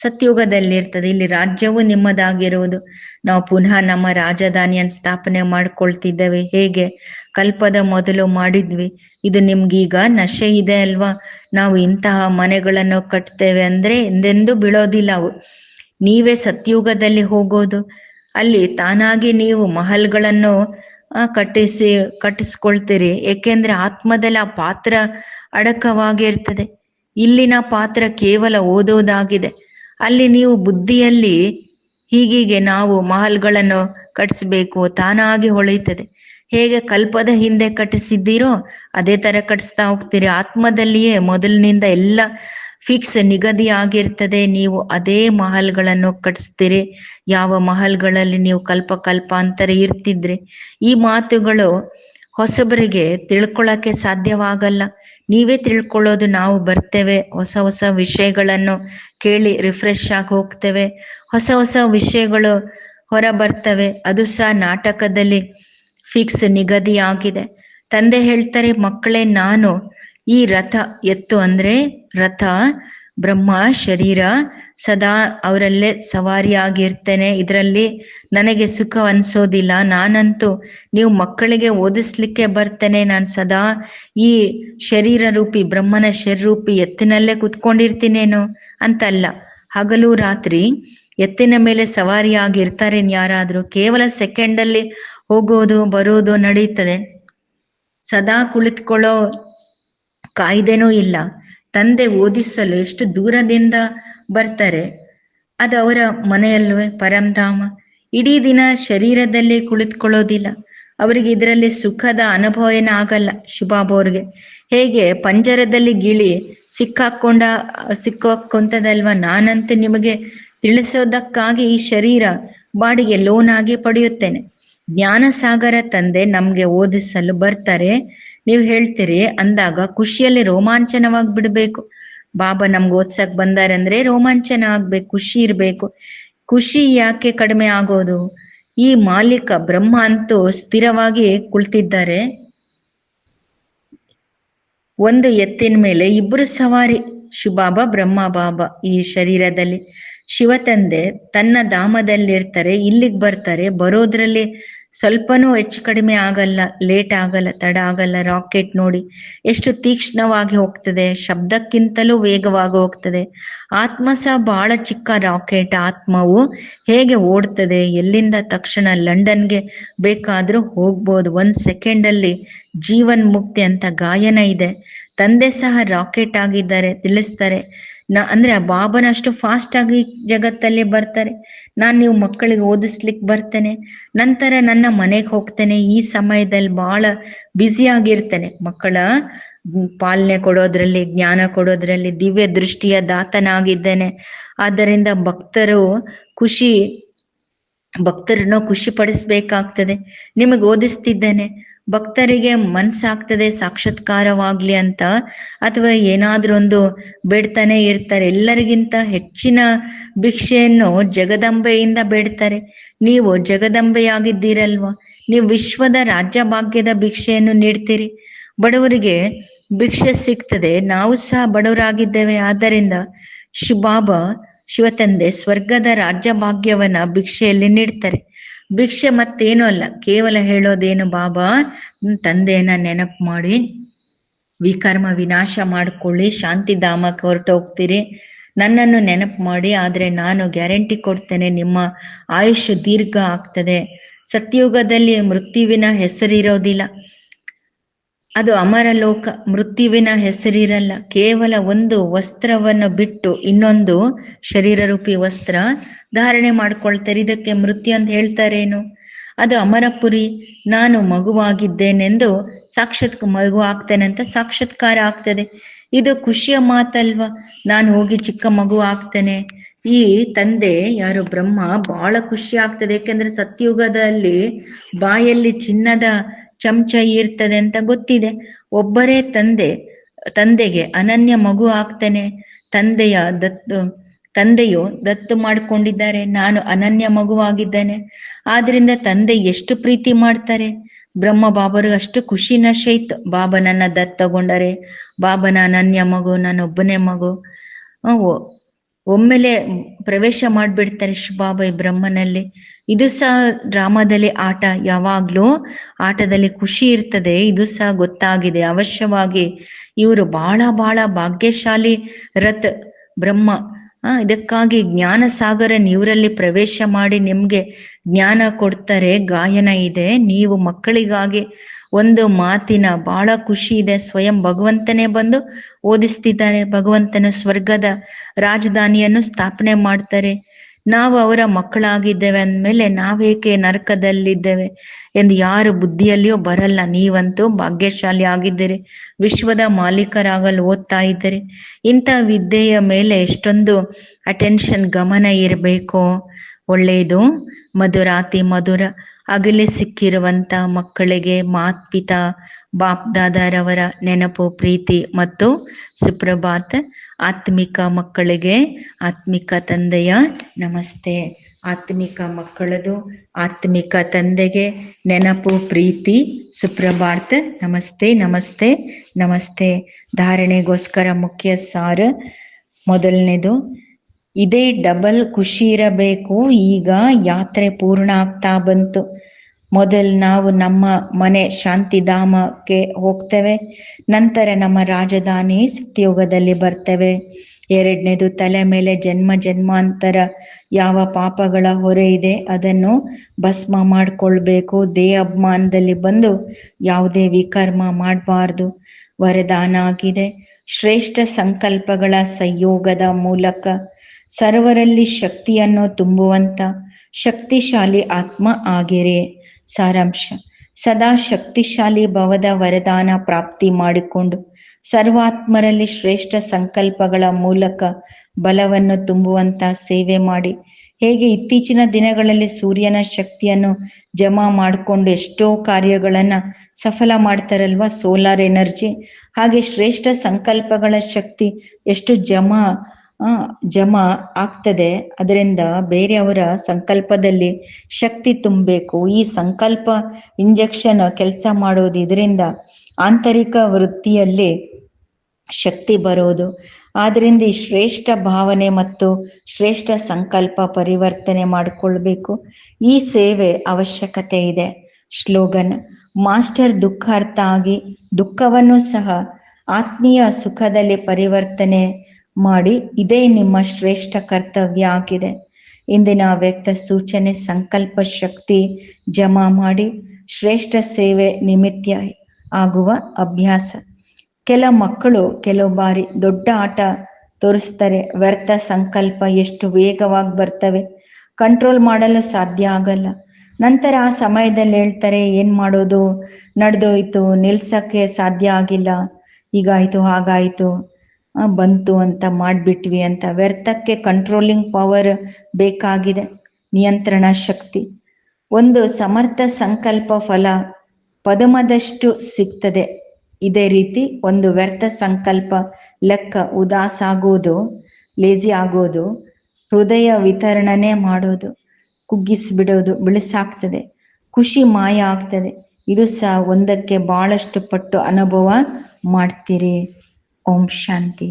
ಸತ್ಯುಗದಲ್ಲಿ ಇರ್ತದೆ ಇಲ್ಲಿ ರಾಜ್ಯವು ನಿಮ್ಮದಾಗಿರುವುದು. ನಾವು ಪುನಃ ನಮ್ಮ ರಾಜಧಾನಿಯನ್ನು ಸ್ಥಾಪನೆ ಮಾಡ್ಕೊಳ್ತಿದ್ದೇವೆ. ಹೇಗೆ? ಕಲ್ಪದ ಮೊದಲು ಮಾಡಿದ್ವಿ. ಇದು ನಿಮ್ಗೀಗ ನಶೆ ಇದೆ ಅಲ್ವಾ? ನಾವು ಇಂತಹ ಮನೆಗಳನ್ನು ಕಟ್ತೇವೆ ಅಂದ್ರೆ ಎಂದೆಂದೂ ಬೀಳೋದಿಲ್ಲ ಅವು. ನೀವೇ ಸತ್ಯುಗದಲ್ಲಿ ಹೋಗೋದು. ಅಲ್ಲಿ ತಾನಾಗಿ ನೀವು ಮಹಲ್ಗಳನ್ನು ಕಟ್ಟಿಸಿ, ಕಟ್ಟಿಸ್ಕೊಳ್ತೀರಿ. ಏಕೆಂದ್ರೆ ಆತ್ಮದಲ್ಲಿ ಆ ಪಾತ್ರ ಅಡಕವಾಗಿರ್ತದೆ. ಇಲ್ಲಿನ ಪಾತ್ರ ಕೇವಲ ಓದೋದಾಗಿದೆ ಅಲ್ಲಿ ನೀವು ಬುದ್ಧಿಯಲ್ಲಿ ಹೀಗೀಗೆ ನಾವು ಮಹಲ್ಗಳನ್ನು ಕಟ್ಟಿಸ್ಬೇಕು, ತಾನಾಗಿ ಹೊಳೆಯುತ್ತದೆ. ಹೇಗೆ ಕಲ್ಪದ ಹಿಂದೆ ಕಟ್ಟಿಸಿದ್ದೀರೋ ಅದೇ ತರ ಕಟ್ಟಿಸ್ತಾ ಹೋಗ್ತೀರಿ. ಆತ್ಮದಲ್ಲಿಯೇ ಮೊದಲಿನಿಂದ ಎಲ್ಲ ಫಿಕ್ಸ್ ನಿಗದಿ ಆಗಿರ್ತದೆ ನೀವು ಅದೇ ಮಹಲ್ಗಳನ್ನು ಕಟ್ಟಿಸ್ತೀರಿ. ಯಾವ ಮಹಲ್ಗಳಲ್ಲಿ ನೀವು ಕಲ್ಪ ಕಲ್ಪಾಂತರ ಇರ್ತಿದ್ರಿ. ಈ ಮಾತುಗಳು ಹೊಸಬರಿಗೆ ತಿಳ್ಕೊಳಕ್ಕೆ ಸಾಧ್ಯವಾಗಲ್ಲ. ನೀವೇ ತಿಳ್ಕೊಳ್ಳೋದು, ನಾವು ಬರ್ತೇವೆ. ಹೊಸ ಹೊಸ ವಿಷಯಗಳನ್ನು ಕೇಳಿ ರಿಫ್ರೆಶ್ ಆಗಿ ಹೋಗ್ತೇವೆ. ಹೊಸ ಹೊಸ ವಿಷಯಗಳು ಹೊರ ಬರ್ತವೆ ಅದು ಸಹ ನಾಟಕದಲ್ಲಿ ಫಿಕ್ಸ್ ನಿಗದಿ ಆಗಿದೆ ತಂದೆ ಹೇಳ್ತಾರೆ, ಮಕ್ಕಳೇ, ನಾನು ಈ ರಥ ಎತ್ತು ಅಂದ್ರೆ ರಥ ಬ್ರಹ್ಮ ಶರೀರ ಸದಾ ಅವರಲ್ಲೇ ಸವಾರಿಯಾಗಿರ್ತೇನೆ. ಇದರಲ್ಲಿ ನನಗೆ ಸುಖ ಅನ್ಸೋದಿಲ್ಲ. ನಾನಂತೂ ನೀವು ಮಕ್ಕಳಿಗೆ ಓದಿಸ್ಲಿಕ್ಕೆ ಬರ್ತೇನೆ. ನಾನು ಸದಾ ಈ ಶರೀರ ರೂಪಿ ಬ್ರಹ್ಮನ ಶರೀರೂಪಿ ಎತ್ತಿನಲ್ಲೇ ಕುತ್ಕೊಂಡಿರ್ತೀನೇನು ಅಂತಲ್ಲ. ಹಗಲು ರಾತ್ರಿ ಎತ್ತಿನ ಮೇಲೆ ಸವಾರಿಯಾಗಿರ್ತಾರೆ ಯಾರಾದ್ರೂ? ಕೇವಲ ಸೆಕೆಂಡ್ ಅಲ್ಲಿ ಹೋಗೋದು, ಬರೋದು ನಡೀತದೆ. ಸದಾ ಕುಳಿತುಕೊಳ್ಳೋ ಕಾಯ್ದೆನೂ ಇಲ್ಲ. ತಂದೆ ಓದಿಸಲು ಎಷ್ಟು ದೂರದಿಂದ ಬರ್ತಾರೆ, ಅದು ಅವರ ಮನೆಯಲ್ವೇ ಪರಂಧಾಮ ಇಡೀ ದಿನ ಶರೀರದಲ್ಲಿ ಕುಳಿತುಕೊಳ್ಳೋದಿಲ್ಲ. ಅವರಿಗೆ ಇದರಲ್ಲಿ ಸುಖದ ಅನುಭವ ಏನ ಆಗಲ್ಲ ಶುಭಾಬ್ ಅವ್ರಿಗೆ. ಹೇಗೆ? ಪಂಜರದಲ್ಲಿ ಗಿಳಿ ಸಿಕ್ಕಾಕೊಂಡ, ಸಿಕ್ಕಾಕೊಂತದಲ್ವಾ? ನಾನಂತೂ ನಿಮಗೆ ತಿಳಿಸೋದಕ್ಕಾಗಿ ಈ ಶರೀರ ಬಾಡಿಗೆ ಲೋನ್ ಆಗಿ ಪಡೆಯುತ್ತೇನೆ. ಜ್ಞಾನಸಾಗರ ತಂದೆ ನಮ್ಗೆ ಓದಿಸಲು ಬರ್ತಾರೆ. ನೀವು ಹೇಳ್ತೀರಿ ಅಂದಾಗ ಖುಷಿಯಲ್ಲಿ ರೋಮಾಂಚನವಾಗಿ ಬಿಡ್ಬೇಕು. ಬಾಬಾ ನಮ್ಗೆ ಓದ್ಸಕ್ ಬಂದಾರೆ ಅಂದ್ರೆ ರೋಮಾಂಚನ ಆಗ್ಬೇಕು, ಖುಷಿ ಇರ್ಬೇಕು. ಖುಷಿ ಯಾಕೆ ಕಡಿಮೆ ಆಗೋದು? ಈ ಮಾಲೀಕ ಬ್ರಹ್ಮ ಅಂತೂ ಸ್ಥಿರವಾಗಿ ಕುಳಿತಿದ್ದಾರೆ. ಒಂದು ಎತ್ತಿನ ಮೇಲೆ ಇಬ್ರು ಸವಾರಿ, ಶುಭಾಬಾ, ಬ್ರಹ್ಮ, ಬಾಬಾ ಈ ಶರೀರದಲ್ಲಿ. ಶಿವ ತಂದೆ ತನ್ನ ಧಾಮದಲ್ಲಿರ್ತಾರೆ, ಇಲ್ಲಿಗೆ ಬರ್ತಾರೆ, ಬರೋದ್ರಲ್ಲಿ ಸ್ವಲ್ಪನೂ ಹೆಚ್ಚು ಕಡಿಮೆ ಆಗಲ್ಲ, ಲೇಟ್ ಆಗಲ್ಲ, ತಡ ಆಗಲ್ಲ, ರಾಕೆಟ್ ನೋಡಿ ಎಷ್ಟು ತೀಕ್ಷ್ಣವಾಗಿ ಹೋಗ್ತದೆ, ಶಬ್ದಕ್ಕಿಂತಲೂ ವೇಗವಾಗಿ ಹೋಗ್ತದೆ. ಆತ್ಮ ಸಹ ಬಹಳ ಚಿಕ್ಕ ರಾಕೆಟ್, ಆತ್ಮವು ಹೇಗೆ ಓಡ್ತದೆ, ಎಲ್ಲಿಂದ ತಕ್ಷಣ ಲಂಡನ್ಗೆ ಬೇಕಾದ್ರೂ ಹೋಗ್ಬೋದು. ಒಂದ್ ಸೆಕೆಂಡ್ ಅಲ್ಲಿ ಜೀವನ್ ಮುಕ್ತಿ ಅಂತ ಗಾಯನ ಇದೆ. ತಂದೆ ಸಹ ರಾಕೆಟ್ ಆಗಿದ್ದಾರೆ, ತಿಳಿಸ್ತಾರೆ. ನ ಅಂದ್ರೆ ಆ ಬಾಬನಷ್ಟು ಫಾಸ್ಟ್ ಆಗಿ ಜಗತ್ತಲ್ಲಿ ಬರ್ತಾರೆ. ನಾನ್ ನೀವು ಮಕ್ಕಳಿಗೆ ಓದಿಸ್ಲಿಕ್ಕೆ ಬರ್ತೇನೆ. ನಂತರ ನನ್ನ ಮನೆಗೆ ಹೋಗ್ತೇನೆ. ಈ ಸಮಯದಲ್ಲಿ ಬಹಳ ಬ್ಯುಸಿ ಆಗಿರ್ತೇನೆ. ಮಕ್ಕಳ ಪಾಲನೆ ಕೊಡೋದ್ರಲ್ಲಿ, ಜ್ಞಾನ ಕೊಡೋದ್ರಲ್ಲಿ ದಿವ್ಯ ದೃಷ್ಟಿಯ ದಾತನಾಗಿದ್ದೇನೆ. ಆದ್ದರಿಂದ ಭಕ್ತರು ಖುಷಿ, ಭಕ್ತರನ್ನು ಖುಷಿ ಪಡಿಸ್ಬೇಕಾಗ್ತದೆ ನಿಮಗೆ ಓದಿಸ್ತಿದ್ದೇನೆ. ಭಕ್ತರಿಗೆ ಮನ್ಸಾಗ್ತದೆ ಸಾಕ್ಷಾತ್ಕಾರವಾಗ್ಲಿ ಅಂತ? ಅಥವಾ ಏನಾದ್ರೂ ಒಂದು ಬೇಡ್ತಾನೆ ಇರ್ತಾರೆ, ಎಲ್ಲರಿಗಿಂತ ಹೆಚ್ಚಿನ ಭಿಕ್ಷೆಯನ್ನು ಜಗದಂಬೆಯಿಂದ ಬೇಡ್ತಾರೆ. ನೀವು ಜಗದಂಬೆಯಾಗಿದ್ದೀರಲ್ವಾ? ನೀವು ವಿಶ್ವದ ರಾಜ್ಯ ಭಾಗ್ಯದ ಭಿಕ್ಷೆಯನ್ನು ನೀಡ್ತೀರಿ. ಬಡವರಿಗೆ ಭಿಕ್ಷೆ ಸಿಗ್ತದೆ, ನಾವು ಸಹ ಬಡವರಾಗಿದ್ದೇವೆ. ಆದ್ದರಿಂದ ಶಿವಬಾಬಾ ಶಿವತಂದೆ, ಸ್ವರ್ಗದ ರಾಜ್ಯ ಭಾಗ್ಯವನ್ನ ಭಿಕ್ಷೆಯಲ್ಲಿ ನೀಡ್ತಾರೆ. ಭಿಕ್ಷೆ ಮತ್ತೇನು ಅಲ್ಲ. ಕೇವಲ ಹೇಳೋದೇನು, ಬಾಬಾ ತಂದೆಯನ್ನ ನೆನಪು ಮಾಡಿ. ವಿಕರ್ಮ ವಿನಾಶ ಮಾಡ್ಕೊಳ್ಳಿ. ಶಾಂತಿಧಾಮಕ್ಕೆ ಹೊರಟು ಹೋಗ್ತೀರಿ. ನನ್ನನ್ನು ನೆನಪು ಮಾಡಿ. ಆದ್ರೆ ನಾನು ಗ್ಯಾರಂಟಿ ಕೊಡ್ತೇನೆ, ನಿಮ್ಮ ಆಯುಷ್ಯ ದೀರ್ಘ ಆಗ್ತದೆ. ಸತ್ಯುಗದಲ್ಲಿ ಮೃತ್ಯುವಿನ ಹೆಸರಿರೋದಿಲ್ಲ. ಅದು ಅಮರಲೋಕ ಮೃತ್ಯುವಿನ ಹೆಸರಿರಲ್ಲ. ಕೇವಲ ಒಂದು ವಸ್ತ್ರವನ್ನು ಬಿಟ್ಟು ಇನ್ನೊಂದು ಶರೀರ ರೂಪಿ ವಸ್ತ್ರ ಧಾರಣೆ ಮಾಡ್ಕೊಳ್ತಾರೆ. ಇದಕ್ಕೆ ಮೃತ್ಯು ಅಂತ ಹೇಳ್ತಾರೇನು? ಅದು ಅಮರಪುರಿ ನಾನು ಮಗುವಾಗಿದ್ದೇನೆಂದು ಸಾಕ್ಷಾತ್ ಮಗು ಆಗ್ತೇನೆ ಅಂತ ಸಾಕ್ಷಾತ್ಕಾರ ಆಗ್ತದೆ. ಇದು ಖುಷಿಯ ಮಾತಲ್ವಾ? ನಾನು ಹೋಗಿ ಚಿಕ್ಕ ಮಗು ಆಗ್ತೇನೆ. ಈ ತಂದೆ ಯಾರು? ಬ್ರಹ್ಮ. ಬಹಳ ಖುಷಿ ಆಗ್ತದೆ. ಯಾಕೆಂದ್ರೆ ಸತ್ಯುಗದಲ್ಲಿ ಬಾಯಲ್ಲಿ ಚಿನ್ನದ ಚಮಚ ಇರ್ತದೆ ಅಂತ ಗೊತ್ತಿದೆ. ಒಬ್ಬರೇ ತಂದೆ, ತಂದೆಗೆ ಅನನ್ಯ ಮಗು ಆಗ್ತಾನೆ. ತಂದೆಯ ದತ್ತು, ತಂದೆಯು ದತ್ತು ಮಾಡಿಕೊಂಡಿದ್ದಾರೆ. ನಾನು ಅನನ್ಯ ಮಗುವಾಗಿದ್ದೇನೆ ಆದ್ರಿಂದ ತಂದೆ ಎಷ್ಟು ಪ್ರೀತಿ ಮಾಡ್ತಾರೆ. ಬ್ರಹ್ಮ ಬಾಬರು ಅಷ್ಟು ಖುಷಿ ನಶೆ ಇತ್ತು ಬಾಬಾ ನನ್ನ ದತ್ ತಗೊಂಡರೆ. ಬಾಬನ ಅನನ್ಯ ಮಗು, ನಾನೊಬ್ಬನೇ ಮಗು. ಒಮ್ಮೆಲೆ ಪ್ರವೇಶ ಮಾಡ್ಬಿಡ್ತಾರೆ ಶುಭಾಬೈ ಬ್ರಹ್ಮನಲ್ಲಿ. ಇದು ಸಹ ಡ್ರಾಮಾದಲ್ಲಿ ಆಟ, ಯಾವಾಗ್ಲೂ ಆಟದಲ್ಲಿ ಖುಷಿ ಇರ್ತದೆ. ಇದು ಸಹ ಗೊತ್ತಾಗಿದೆ. ಅವಶ್ಯವಾಗಿ ಇವರು ಬಹಳ ಬಹಳ ಭಾಗ್ಯಶಾಲಿ ರಥ್ ಬ್ರಹ್ಮ. ಇದಕ್ಕಾಗಿ ಜ್ಞಾನ ಸಾಗರ ನೀವರಲ್ಲಿ ಪ್ರವೇಶ ಮಾಡಿ ನಿಮ್ಗೆ ಜ್ಞಾನ ಕೊಡ್ತಾರೆ. ಗಾಯನ ಇದೆ. ನೀವು ಮಕ್ಕಳಿಗಾಗಿ ಒಂದು ಮಾತಿನ ಬಹಳ ಖುಷಿ ಇದೆ. ಸ್ವಯಂ ಭಗವಂತನೇ ಬಂದು ಓದಿಸ್ತಿದ್ದಾರೆ ಭಗವಂತನು ಸ್ವರ್ಗದ ರಾಜಧಾನಿಯನ್ನು ಸ್ಥಾಪನೆ ಮಾಡ್ತಾರೆ. ನಾವು ಅವರ ಮಕ್ಕಳಾಗಿದ್ದೇವೆ ಅಂದ್ಮೇಲೆ ನಾವೇಕೆ ನರಕದಲ್ಲಿದ್ದೇವೆ ಎಂದು ಯಾರು ಬುದ್ಧಿಯಲ್ಲಿಯೂ ಬರಲ್ಲ. ನೀವಂತೂ ಭಾಗ್ಯಶಾಲಿ ಆಗಿದ್ದೀರಿ. ವಿಶ್ವದ ಮಾಲೀಕರಾಗಲು ಓದ್ತಾ ಇದ್ದೀರಿ. ಇಂಥ ವಿದ್ಯೆಯ ಮೇಲೆ ಎಷ್ಟೊಂದು ಅಟೆನ್ಷನ್ ಗಮನ ಇರಬೇಕು. ಒಳ್ಳೆಯದು. ಮಧುರಾತಿ ಮಧುರ ಅಗಲಿ ಸಿಕ್ಕಿರುವಂತ ಮಕ್ಕಳಿಗೆ ಮಾತ್ಪಿತಾ ಬಾಪ್ ದಾದಾರವರ ನೆನಪು, ಪ್ರೀತಿ ಮತ್ತು ಸುಪ್ರಭಾತ್ ಆತ್ಮಿಕ ಮಕ್ಕಳಿಗೆ ಆತ್ಮಿಕ ತಂದೆಯ ನಮಸ್ತೆ. ಆತ್ಮಿಕ ಮಕ್ಕಳದು ಆತ್ಮಿಕ ತಂದೆಗೆ ನೆನಪು, ಪ್ರೀತಿ, ಸುಪ್ರಭಾತ್ ನಮಸ್ತೆ ನಮಸ್ತೆ ನಮಸ್ತೆ. ಧಾರಣೆಗೋಸ್ಕರ ಮುಖ್ಯ ಸಾರ ಮೊದಲನೇದು ಇದೇ ಡಬಲ್ ಖುಷಿ ಇರಬೇಕು ಈಗ ಯಾತ್ರೆ ಪೂರ್ಣ ಆಗ್ತಾ ಬಂತು. ಮೊದಲು ನಾವು ನಮ್ಮ ಮನೆ ಶಾಂತಿಧಾಮಕ್ಕೆ ಹೋಗ್ತೇವೆ. ನಂತರ ನಮ್ಮ ರಾಜಧಾನಿ ಸತ್ಯೋಗದಲ್ಲಿ ಬರ್ತೇವೆ. ಎರಡನೇದು ತಲೆ ಮೇಲೆ ಜನ್ಮ ಜನ್ಮಾಂತರ ಯಾವ ಪಾಪಗಳ ಹೊರೆ ಇದೆ ಅದನ್ನು ಭಸ್ಮ ಮಾಡಿಕೊಳ್ಬೇಕು. ದೇಹ ಅಭಿಮಾನದಲ್ಲಿ ಬಂದು ಯಾವುದೇ ವಿಕರ್ಮ ಮಾಡಬಾರ್ದು. ವರದಾನ ಆಗಿದೆ. ಶ್ರೇಷ್ಠ ಸಂಕಲ್ಪಗಳ ಸಂಯೋಗದ ಮೂಲಕ ಸರ್ವರಲ್ಲಿ ಶಕ್ತಿಯನ್ನು ತುಂಬುವಂತ ಶಕ್ತಿಶಾಲಿ ಆತ್ಮ ಆಗಿರಿ. ಸಾರಾಂಶ. ಸದಾ ಶಕ್ತಿಶಾಲಿ ಭವದ ವರದಾನ ಪ್ರಾಪ್ತಿ ಮಾಡಿಕೊಂಡು ಸರ್ವಾತ್ಮರಲ್ಲಿ ಶ್ರೇಷ್ಠ ಸಂಕಲ್ಪಗಳ ಮೂಲಕ ಬಲವನ್ನು ತುಂಬುವಂತ ಸೇವೆ ಮಾಡಿ. ಹೇಗೆ ಇತ್ತೀಚಿನ ದಿನಗಳಲ್ಲಿ ಸೂರ್ಯನ ಶಕ್ತಿಯನ್ನು ಜಮಾ ಮಾಡಿಕೊಂಡು ಎಷ್ಟೋ ಕಾರ್ಯಗಳನ್ನ ಸಫಲ ಮಾಡ್ತಾರಲ್ವ? ಸೋಲಾರ್ ಎನರ್ಜಿ ಹಾಗೆ ಶ್ರೇಷ್ಠ ಸಂಕಲ್ಪಗಳ ಶಕ್ತಿ ಎಷ್ಟು ಜಮಾ ಜಮಾ ಆಗ್ತದೆ. ಅದರಿಂದ ಬೇರೆಯವರ ಸಂಕಲ್ಪದಲ್ಲಿ ಶಕ್ತಿ ತುಂಬಬೇಕು. ಈ ಸಂಕಲ್ಪ ಇಂಜೆಕ್ಷನ್ ಕೆಲಸ ಮಾಡೋದು ಇದರಿಂದ ಆಂತರಿಕ ವೃತ್ತಿಯಲ್ಲಿ ಶಕ್ತಿ ಬರೋದು. ಆದ್ರಿಂದ ಈ ಶ್ರೇಷ್ಠ ಭಾವನೆ ಮತ್ತು ಶ್ರೇಷ್ಠ ಸಂಕಲ್ಪ ಪರಿವರ್ತನೆ ಮಾಡಿಕೊಳ್ಬೇಕು. ಈ ಸೇವೆ ಅವಶ್ಯಕತೆ ಇದೆ. ಶ್ಲೋಗನ್ ಮಾಸ್ಟರ್ ದುಃಖಾರ್ಥ ಆಗಿ ದುಃಖವನ್ನು ಸಹ ಆತ್ಮೀಯ ಸುಖದಲ್ಲಿ ಪರಿವರ್ತನೆ ಮಾಡಿ, ಇದೇ ನಿಮ್ಮ ಶ್ರೇಷ್ಠ ಕರ್ತವ್ಯ ಆಗಿದೆ. ಇಂದಿನ ವ್ಯಕ್ತ ಸೂಚನೆ, ಸಂಕಲ್ಪ, ಶಕ್ತಿ ಜಮಾ ಮಾಡಿ, ಶ್ರೇಷ್ಠ ಸೇವೆ ನಿಮಿತ್ತ ಆಗುವ ಅಭ್ಯಾಸ. ಕೆಲ ಮಕ್ಕಳು ಕೆಲವು ಬಾರಿ ದೊಡ್ಡ ಆಟ ತೋರಿಸ್ತಾರೆ, ವ್ಯರ್ಥ ಸಂಕಲ್ಪ ಎಷ್ಟು ವೇಗವಾಗಿ ಬರ್ತವೆ, ಕಂಟ್ರೋಲ್ ಮಾಡಲು ಸಾಧ್ಯ ಆಗಲ್ಲ. ನಂತರ ಆ ಸಮಯದಲ್ಲಿ ಹೇಳ್ತಾರೆ, ಏನ್ ಮಾಡೋದು? ನಡೆದೋಯ್ತು, ನಿಲ್ಸಕ್ಕೆ ಸಾಧ್ಯ ಆಗಿಲ್ಲ. ಹೀಗಾಯ್ತು ಹಾಗಾಯ್ತು. ಬಂತು ಅಂತ ಮಾಡ್ಬಿಟ್ವಿ ಅಂತ. ವ್ಯರ್ಥಕ್ಕೆ ಕಂಟ್ರೋಲಿಂಗ್ ಪವರ್ ಬೇಕಾಗಿದೆ. ನಿಯಂತ್ರಣ ಶಕ್ತಿ. ಒಂದು ಸಮರ್ಥ ಸಂಕಲ್ಪ ಫಲ ಪದಮದಷ್ಟು ಸಿಗ್ತದೆ. ಇದೇ ರೀತಿ ಒಂದು ವ್ಯರ್ಥ ಸಂಕಲ್ಪ ಲೆಕ್ಕ ಉದಾಸಾಗೋದು ಲೇಜಿ ಆಗೋದು, ಹೃದಯ ವಿತರಣನೆ ಮಾಡೋದು, ಕುಗ್ಗಿಸ್ಬಿಡೋದು, ಬಿಳಿಸಾಗ್ತದೆ. ಖುಷಿ ಮಾಯ ಆಗ್ತದೆ. ಇದು ಸಹ ಒಂದಕ್ಕೆ ಬಹಳಷ್ಟು ಪಟ್ಟು ಅನುಭವ ಮಾಡ್ತೀರಿ. ಓಂ ಶಾಂತಿ